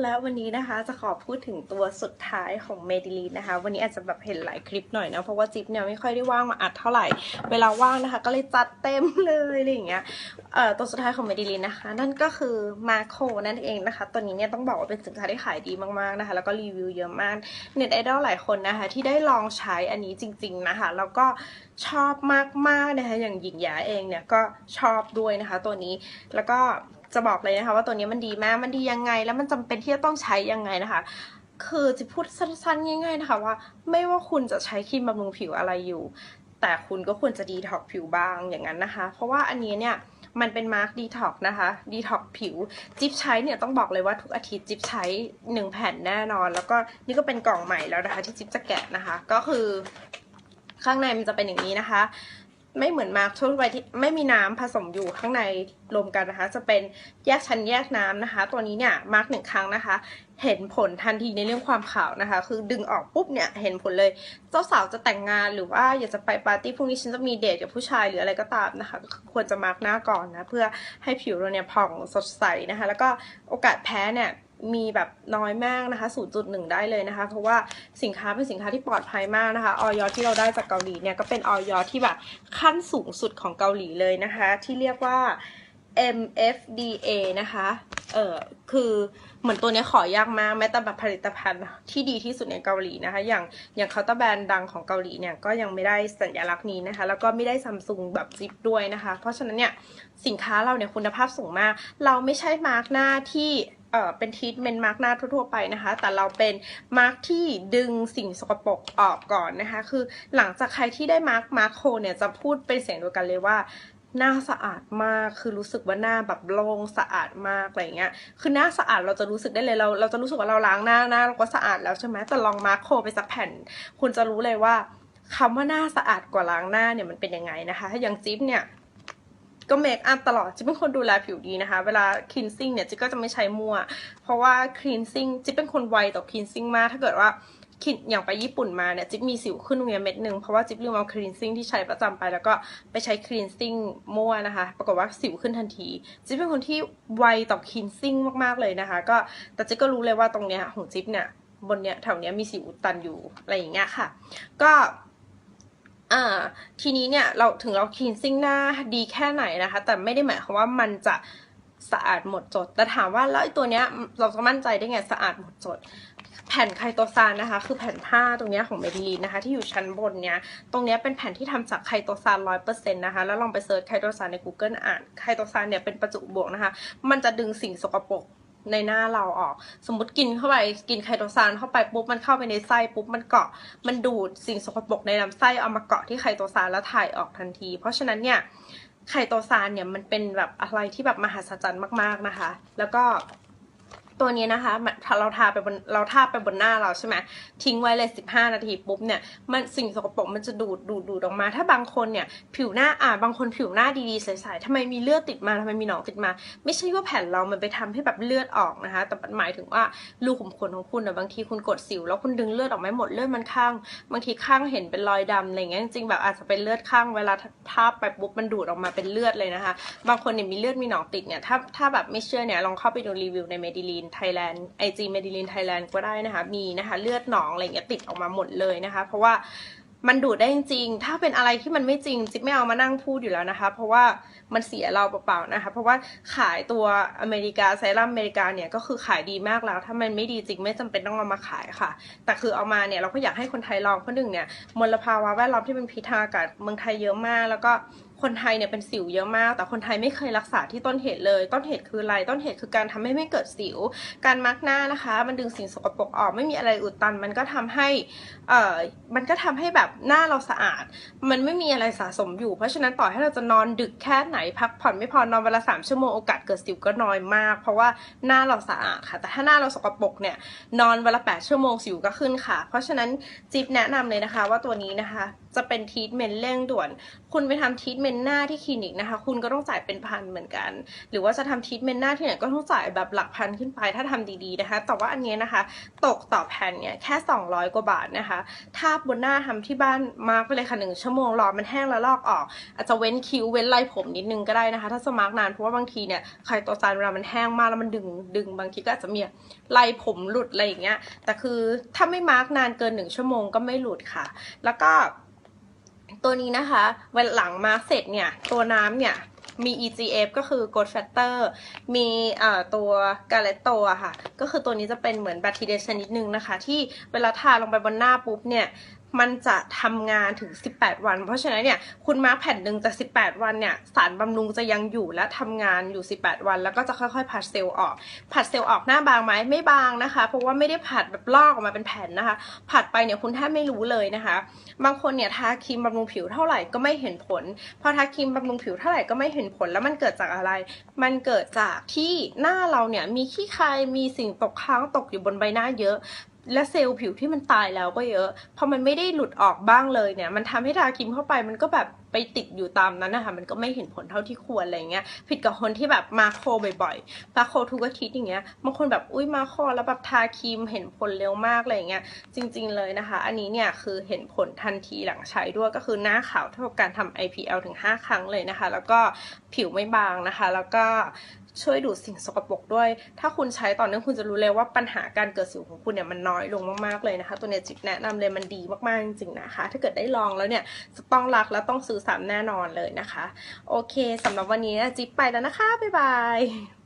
แล้ววันนี้นะคะจะขอพูดถึงตัวสุดท้ายของเมดิลีนนะคะ วันนี้อาจจะแบบเห็นหลายคลิปหน่อยนะเพราะว่าจิ๊บเนี่ยไม่ค่อยได้ว่างมาอัดเท่าไหร่ เวลาว่างนะคะ ก็เลยจัดเต็มเลยอะไรอย่างเงี้ยเอ่อตัวสุดท้ายของเมดิลีนนะคะ นั่นก็คือมาโคนั่นเองนะคะ ตัวนี้เนี่ยต้องบอกว่าเป็นสินค้าที่ขายดีมากๆนะคะ แล้วก็รีวิวเยอะมากเน็ตไอดอลหลายคนนะคะ ที่ได้ลองใช้อันนี้จริง ๆนะคะแล้วก็ชอบมากๆนะคะอย่างหญิงหยาเองเนี่ยก็ชอบด้วยนะคะ ตัวนี้แล้วก็ จะบอกเลยนะคะว่าตัวนี้มันดีมาก มันดียังไง แล้วมันจำเป็นที่จะต้องใช้ยังไงนะคะ คือจะพูดสั้นๆง่าย ๆนะคะว่า ไม่ว่าคุณจะใช้ครีมบำรุงผิวอะไรอยู่ แต่คุณก็ควรจะดีท็อกผิวบ้างอย่างนั้นนะคะ เพราะว่าอันนี้เนี่ยมันเป็นมาร์กดีท็อกนะคะดีท็อกผิว จิ๊บใช้เนี่ยต้องบอกเลยว่าทุกอาทิตย์จิ๊บใช้หนึ่งแผ่นแน่นอน แล้วก็นี่ก็เป็นกล่องใหม่แล้วนะคะที่จิ๊บจะแกะนะคะ ก็คือข้างในมันจะเป็นอย่างนี้นะคะ ไม่เหมือนมาร์กทั่วไปที่ไม่มีน้ำผสมอยู่ข้างในรวมกันนะคะ จะเป็นแยกชั้นแยกน้ำนะคะ ตัวนี้เนี่ยมาร์กหนึ่งครั้งนะคะ เห็นผลทันทีในเรื่องความขาวนะคะ คือดึงออกปุ๊บเนี่ยเห็นผลเลย เจ้าสาวจะแต่งงานหรือว่าอยากจะไปปาร์ตี้พรุ่งนี้ฉันจะมีเดทกับผู้ชายหรืออะไรก็ตามนะคะ ควรจะมาร์กหน้าก่อนนะเพื่อให้ผิวเราเนี่ยผ่องสดใสนะคะ แล้วก็โอกาสแพ้เนี่ย มีแบบน้อยมากนะคะ 0.1 ได้เลยนะคะ เพราะว่าสินค้าเป็นสินค้าที่ปลอดภัยมากนะคะออยที่เราได้จากเกาหลีเนี่ยก็เป็นออยที่แบบขั้นสูงสุดของเกาหลีเลยนะคะ ที่เรียกว่า MFDA นะคะ เออคือเหมือนตัวนี้ขอยากมากแม้แต่แบบผลิตภัณฑ์ที่ดีที่สุดในเกาหลีนะคะ อย่างอย่างเคาน์เตอร์แบรนด์ดังของเกาหลีเนี่ยก็ยังไม่ได้สัญลักษณ์นี้นะคะ แล้วก็ไม่ได้ซัมซุงแบบซิปด้วยนะคะ เพราะฉะนั้นเนี่ยสินค้าเราเนี่ยคุณภาพสูงมาก เราไม่ใช่มาร์กหน้าที่ เอ่อเป็นทีทเมนต์มาร์กหน้าทั่วๆไปนะคะ แต่เราเป็นมาร์กที่ดึงสิ่งสกปรกออกก่อนนะคะ คือหลังจากใครที่ได้มาร์กมาร์กโคเนี่ยจะพูดเป็นเสียงเดียวกันเลยว่าหน้าสะอาดมาก คือรู้สึกว่าหน้าแบบโล่งสะอาดมากอะไรเงี้ย คือหน้าสะอาดเราจะรู้สึกได้เลย เราเราจะรู้สึกว่าเราล้างหน้าหน้าเราก็สะอาดแล้วใช่ไหมแต่ลองมาร์คโคไปสักแผ่น คุณจะรู้เลยว่าคำว่าหน้าสะอาดกว่าล้างหน้าเนี่ยมันเป็นยังไงนะคะถ้าอย่างจิ๊บเนี่ย ก็เมคอัพตลอดจิ๊บเป็นคนดูแลผิวดีนะคะ เวลาคลีนซิ่งเนี่ยจิ๊บก็จะไม่ใช้มั่ว เพราะว่าคลีนซิ่งจิ๊บเป็นคนไวต่อคลีนซิ่งมาก ถ้าเกิดว่าคิดอย่างไปญี่ปุ่นมาเนี่ยจิ๊บมีสิวขึ้นตรงเนี้ยเม็ดหนึ่งเพราะว่าจิ๊บลืมเอาคลีนซิ่งที่ใช้ประจำไปแล้วก็ไปใช้คลีนซิ่งมั่วนะคะ ปรากฏว่าสิวขึ้นทันที จิ๊บเป็นคนที่ไวต่อคลีนซิ่งมากๆเลยนะคะ ก็แต่จิ๊บก็รู้เลยว่าตรงเนี้ยของจิ๊บเนี่ยบนเนี้ยแถวเนี้ยมีสิวอุดตันอยู่อะไรอย่างเงี้ยค่ะ ก็ อ่าทีนี้เนี่ยเราถึงเราคลีนซิ่งหน้าดีแค่ไหนนะคะ แต่ไม่ได้หมายความว่ามันจะสะอาดหมดจด แต่ถามว่าแล้วไอ้ตัวเนี้ยเราจะมั่นใจได้ไงสะอาดหมดจด แผ่นไคโตซานนะคะ คือแผ่นผ้าตรงเนี้ยของเมดิลีนนะคะ ที่อยู่ชั้นบนเนี้ย ตรงเนี้ยเป็นแผ่นที่ทำจากไคโตซานร้อยเปอร์เซ็นต์นะคะ แล้วลองไปเซิร์ชไคโตซานใน Google อ่านไคโตซานเนี่ยเป็นประจุบวกนะคะ มันจะดึงสิ่งสกปรก ในหน้าเราออก สมมติกินเข้าไปกินไคโตซานเข้าไปปุ๊บมันเข้าไปในไส้ปุ๊บมันเกาะมันดูดสิ่งสกปรกในลำไส้เอามาเกาะที่ไคโตซานแล้วถ่ายออกทันที เพราะฉะนั้นเนี่ยไคโตซานเนี่ยมันเป็นแบบอะไรที่แบบมหัศจรรย์มาก ๆนะคะ แล้วก็ ตัวนี้นะคะเราทาไปบนเราทาไปบนหน้าเราใช่ไหมทิ้งไว้เลย 15 นาทีปุ๊บเนี่ยมันสิ่งสกปรกมันจะดูดดูดดูดออกมา ถ้าบางคนเนี่ยผิวหน้าอ่าบางคนผิวหน้าดีๆใสๆทำไมมีเลือดติดมาทำไมมีหนองติดมา ไม่ใช่ว่าแผ่นเรามันไปทำให้แบบเลือดออกนะคะ แต่มันหมายถึงว่ารูขุมขนของคุณอะบางทีคุณกดสิว แล้วคุณดึงเลือดออกไม่หมดเลือดมันข้าง บางทีข้างเห็นเป็นรอยดำอะไรเงี้ยจริงๆแบบอาจจะเป็นเลือดข้างเวลาทาไปปุ๊บมันดูดออกมาเป็นเลือดเลยนะคะ บางคนเนี่ยมีเลือดมีหนองติดเนี่ยถ้าถ้าแบบไม่เชื่อเนี่ยลองเข้าไปดูรีวิวในเมดิลีนไทยแลนด์ไอจีเมดิลีนไทยแลนด์ก็ได้นะคะ มีนะคะเลือดหนองอะไรเงี้ยติดออกมาหมดเลยนะคะ เพราะว่ามันดูดได้จริงๆ ถ้าเป็นอะไรที่มันไม่จริงจิ๊บไม่เอามานั่งพูดอยู่แล้วนะคะ เพราะว่ามันเสียเราเปล่าๆนะคะ เพราะว่าขายตัวอเมริกาไซรัมอเมริกาเนี่ยก็คือขายดีมากแล้ว ถ้ามันไม่ดีจริงไม่จำเป็นต้องเอามาขายค่ะ แต่คือเอามาเนี่ยเราก็อยากให้คนไทยลองเพราะหนึ่งเนี่ยมลภาวะแวดล้อมที่เป็นพิษทางอากาศเมืองไทยเยอะมาก แล้วก็ คนไทยเนี่ยเป็นสิวเยอะมาก แต่คนไทยไม่เคยรักษาที่ต้นเหตุเลย ต้นเหตุคืออะไร ต้นเหตุคือการทำให้ไม่เกิดสิว การมาร์กหน้านะคะ มันดึงสิ่งสกปรกออกไม่มีอะไรอุดตัน มันก็ทำให้เอ่อมันก็ทำให้แบบหน้าเราสะอาด มันไม่มีอะไรสะสมอยู่ เพราะฉะนั้นต่อให้เราจะนอนดึกแค่ไหนพักผ่อนไม่พอนอนเวลาสามชั่วโมงโอกาสเกิดสิวก็น้อยมาก เพราะว่าหน้าเราสะอาดค่ะ แต่ถ้าหน้าเราสกปรกเนี่ยนอนเวลาแปดชั่วโมงสิวก็ขึ้นค่ะ เพราะฉะนั้นจิ๊บแนะนำเลยนะคะว่าตัวนี้นะคะ จะเป็นทีทเมนต์เร่งด่วน คุณไปทำทีทเมนนต์หน้าที่คลินิกนะคะ คุณก็ต้องจ่ายเป็นพันเหมือนกัน หรือว่าจะทำทรีทเมนต์หน้าที่ไหนก็ต้องจ่ายแบบหลักพันขึ้นไปถ้าทำดีๆนะคะ แต่ว่าอันเนี้ยนะคะ ตกต่อแผ่นเนี่ยแค่ 200 กว่าบาทนะคะทาบบนหน้าทำที่บ้านมาร์กไปเลยค่ะหนึ่งชั่วโมงรอมันแห้งแล้วลอกออก อาจจะเว้นคิ้วเว้นลายผมนิดนึงก็ได้นะคะ ถ้าสมาร์กนานเพราะว่าบางทีเนี่ยไข่ตัวจานเวลามันแห้งมากแล้วมันดึงดึงบางทีก็อาจจะมีลายผมหลุดอะไรอย่างเงี้ยแต่คือถ้าไม่มาร์กนานเกินหนึ่งชั่วโมงก็ไม่หลุดค่ะ แล้วก็ ตัวนี้นะคะเวลาหลังมาเสร็จเนี่ย ตัวน้ำเนี่ยมี EGF ก็คือ growth factor มีตัว g a l e t t o อะค่ะ ก็คือตัวนี้จะเป็นเหมือนแบคทีเรียชนิดนึงนะคะ ที่เวลาทาลงไปบนหน้าปุ๊บเนี่ย มันจะทำงานถึง 18 วัน เพราะฉะนั้นเนี่ยคุณมาร์คแผ่นหนึ่งแต่18 วันเนี่ยสารบำรุงจะยังอยู่และทำงานอยู่ 18 วัน แล้วก็จะค่อยๆผัดเซลล์ออก ผัดเซลล์ออกหน้าบางไหมไม่บางนะคะ เพราะว่าไม่ได้ผัดแบบลอกออกมาเป็นแผ่นนะคะ ผัดไปเนี่ยคุณแทบไม่รู้เลยนะคะ บางคนเนี่ยทาครีมบำรุงผิวเท่าไหร่ก็ไม่เห็นผล พอทาครีมบำรุงผิวเท่าไหร่ก็ไม่เห็นผลแล้วมันเกิดจากอะไร มันเกิดจากที่หน้าเราเนี่ยมีขี้ใครมีสิ่งตกค้างตกอยู่บนใบหน้าเยอะ และเซลล์ผิวที่มันตายแล้วก็เยอะ พอมันไม่ได้หลุดออกบ้างเลยเนี่ย มันทำให้ทาครีมเข้าไปมันก็แบบไปติดอยู่ตามนั้นนะคะมันก็ไม่เห็นผลเท่าที่ควรอะไรเงี้ย ผิดกับคนที่แบบมาโคบ่อยๆมาโคทุกอาทิตย์อย่างเงี้ย บางคนแบบอุ้ยมาโคแล้วแบบทาครีมเห็นผลเร็วมากอะไรเงี้ย จริงๆเลยนะคะ อันนี้เนี่ยคือเห็นผลทันทีหลังใช้ด้วยก็คือหน้าขาวเท่ากับการทำ IPL ถึง 5 ครั้งเลยนะคะ แล้วก็ผิวไม่บางนะคะ แล้วก็ ช่วยดูดสิ่งสกปรกด้วย ถ้าคุณใช้ต่อเนื่องคุณจะรู้เลยว่าปัญหาการเกิดสิวของคุณเนี่ยมันน้อยลงมากๆเลยนะคะ ตัวเนี้ยจิบแนะนำเลยมันดีมากๆจริงๆนะคะ ถ้าเกิดได้ลองแล้วเนี่ยจะต้องรักและต้องซื้อซ้ำแน่นอนเลยนะคะ โอเคสำหรับวันนี้จิ๊บไปแล้วนะคะบ๊ายบาย